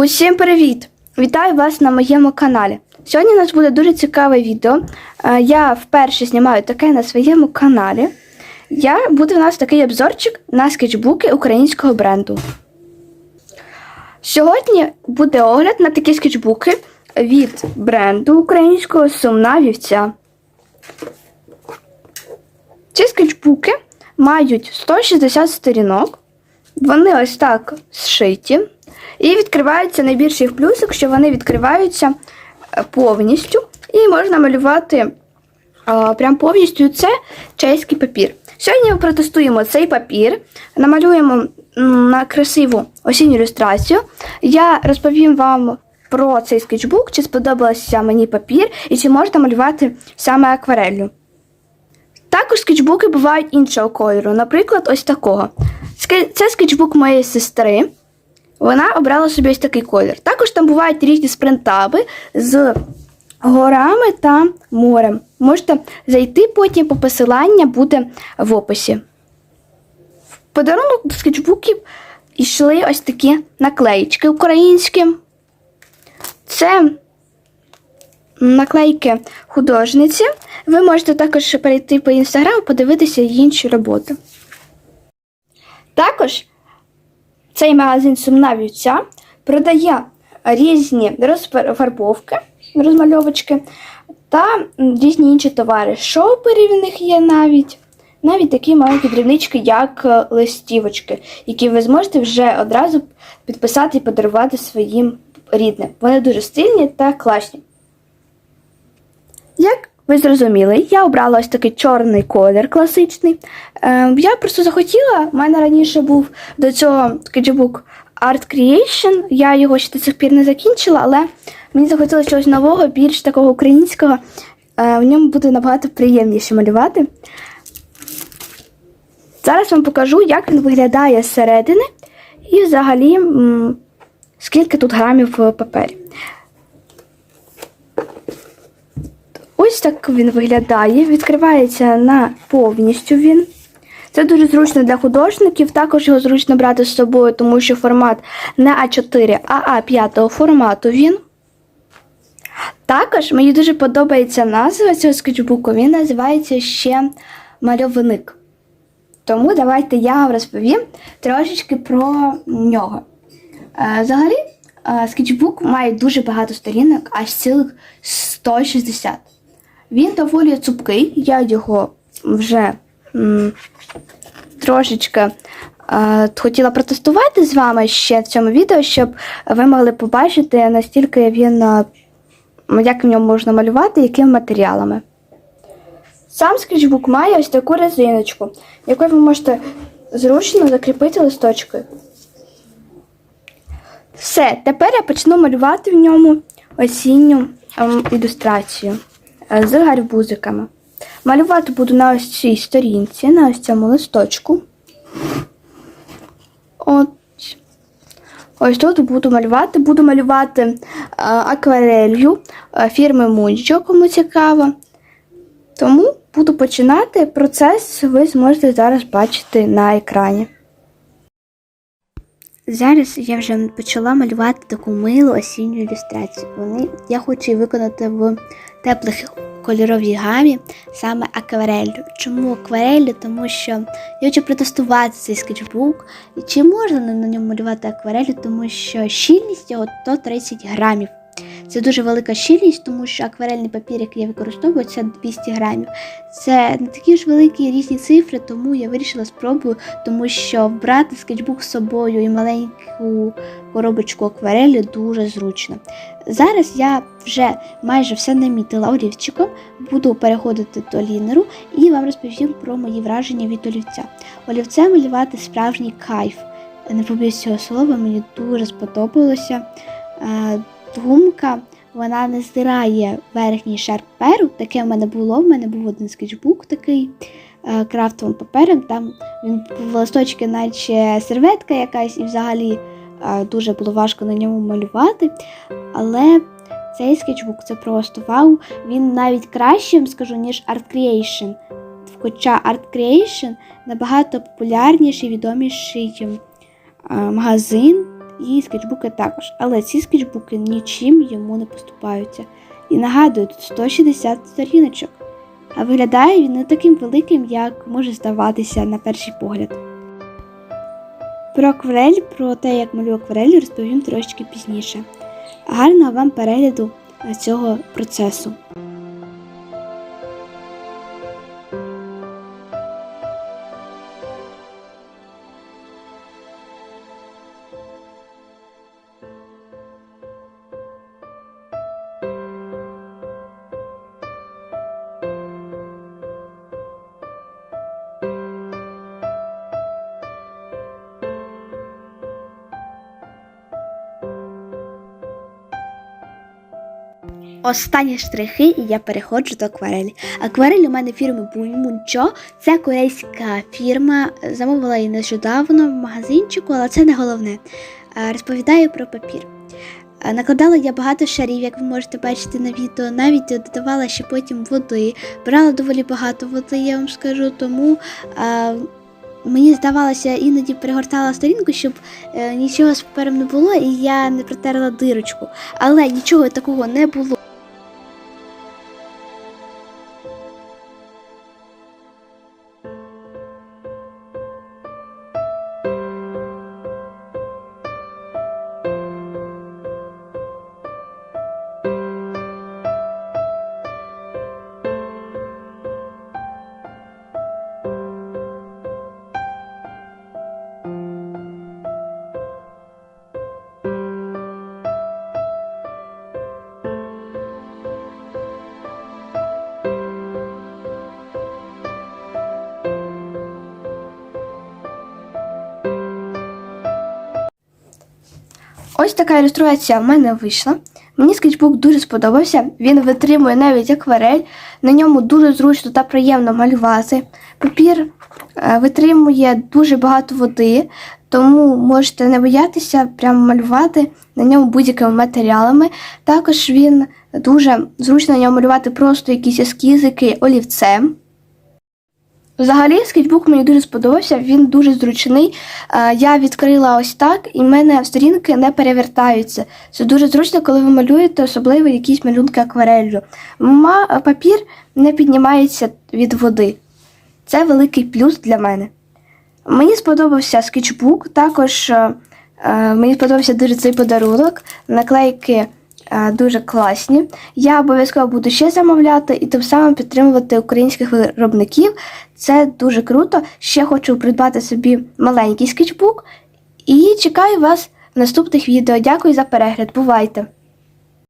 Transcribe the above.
Усім привіт! Вітаю вас на моєму каналі. Сьогодні у нас буде дуже цікаве відео. Е, Я вперше знімаю таке на своєму каналі. Я буде у нас такий обзорчик на скетчбуки українського бренду. Сьогодні буде огляд на такі скетчбуки від бренду українського сумна вівця. Ці скетчбуки мають 160 сторінок. Вони ось так зшиті. І відкривається найбільший плюсик, що вони відкриваються е, повністю. І можна малювати е, прям повністю це чеський папір. Сьогодні ми протестуємо цей папір, намалюємо на красиву осінню ілюстрацію. Я розповім вам про цей скетчбук, чи сподобався мені папір і чи можна малювати саме аквареллю. Також скетчбуки бувають іншого кольору, наприклад, ось такого. Це скетчбук моєї сестри. Вона обрала собі ось такий колір. Також там бувають різні спринтаби з горами та морем. Можете зайти потім по посилання буде в описі. В подарунок до скетчбуків йшли ось такі наклеїчки українські. Це наклейки художниці. Ви можете також перейти по інстаграму, подивитися її інші роботи. Також цей магазин Сумна вівця продає різні розфарбовки, розмальовочки та різні інші товари. Шоперів в них є навіть. Навіть такі маленькі дрібнички, як е, листівочки, які ви зможете вже одразу підписати і подарувати своїм рідним. Вони дуже стильні та класні. Як ви зрозуміли, я обрала ось такий чорний колір класичний. Е, я просто захотіла, в мене раніше був до цього скетчбук Art Creation. Я його ще до цих пір не закінчила, але мені захотілося чогось нового, більш такого українського. Е, в ньому буде набагато приємніше малювати. Зараз вам покажу, як він виглядає зсередини і взагалі скільки тут грамів в папері. Ось так він виглядає. Відкривається на повністю він. Це дуже зручно для художників. Також його зручно брати з собою, тому що формат не А4, а А5 формату він. Також мені дуже подобається назва цього скетчбуку. Він називається ще мальовник. Тому давайте я вам розповім трошечки про нього. Е, Взагалі, е, скетчбук має дуже багато сторінок, аж цілих 160. Він доволі цупкий, я його вже м, трошечки е, хотіла протестувати з вами ще в цьому відео, щоб ви могли побачити, настільки він, як в ньому можна малювати, якими матеріалами. Сам скетчбук має ось таку резиночку, яку ви можете зручно закріпити листочкою. Все, тепер я почну малювати в ньому осінню ем, ілюстрацію з гарбузиками. Малювати буду на ось цій сторінці, на ось цьому листочку. От. Ось тут буду малювати. Буду малювати е, акварелью е, фірми Мунчо, кому цікаво. Тому буду починати. Процес ви зможете зараз бачити на екрані. Зараз я вже почала малювати таку милу осінню ілюстрацію. Вони, я хочу її виконати в теплих кольоровій гамі, саме аквареллю. Чому аквареллю? Тому що я хочу протестувати цей скетчбук. Чи можна на ньому малювати аквареллю, тому що щільність його 130 грамів. Це дуже велика щільність, тому що акварельний папір, який я використовую, це 200 грамів. Це не такі ж великі різні цифри, тому я вирішила спробую, тому що брати скетчбук з собою і маленьку коробочку акварелі дуже зручно. Зараз я вже майже все намітила олівчиком, буду переходити до лінеру і вам розповім про мої враження від олівця. Олівцем малювати справжній кайф. Не побоюсь цього слова, мені дуже сподобалося. Гумка вона не здирає верхній шар паперу. Таке в мене було. В мене був один скетчбук такий е, крафтовим папером. Там він в листочки, наче серветка якась, і взагалі е, дуже було важко на ньому малювати. Але цей скетчбук це просто вау. Він навіть кращим, скажу, ніж Art Creation. Хоча Art Creation набагато популярніший, відоміший е, магазин і скетчбуки також. Але ці скетчбуки нічим йому не поступаються. І нагадую, тут 160 сторіночок. А виглядає він не таким великим, як може здаватися на перший погляд. Про акварель, про те, як малюю акварель, розповім трошки пізніше. Гарного вам перегляду е, цього процесу. Останні штрихи, і я переходжу до акварелі. Акварель у мене фірми Буньмунчо. Це корейська фірма. Замовила її нещодавно в магазинчику, але це не головне. Е, Розповідаю про папір. Е, Накладала я багато шарів, як ви можете бачити на відео. Навіть додавала ще потім води. Брала доволі багато води, я вам скажу, тому. Мені здавалося, іноді перегортала сторінку, щоб е, нічого з не було, і я не протерла дирочку. Але нічого такого не було. Ось така ілюстрація в мене вийшла. Мені скетчбук дуже сподобався. Він витримує навіть акварель, на ньому дуже зручно та приємно малювати. Папір е, витримує дуже багато води, тому можете не боятися прямо малювати на ньому будь-якими матеріалами. Також він дуже зручно на ньому малювати просто якісь ескізики олівцем. Взагалі, скетчбук мені дуже сподобався, він дуже зручний. Е, Я відкрила ось так, і в мене сторінки не перевертаються. Це дуже зручно, коли ви малюєте, особливо якісь малюнки акварелью. Ма- Папір не піднімається від води. Це великий плюс для мене. Мені сподобався скетчбук, також е, е, мені сподобався дуже цей подарунок. Наклейки дуже класні. Я обов'язково буду ще замовляти і тим самим підтримувати українських виробників. Це дуже круто. Ще хочу придбати собі маленький скетчбук. І чекаю вас в наступних відео. Дякую за перегляд. Бувайте!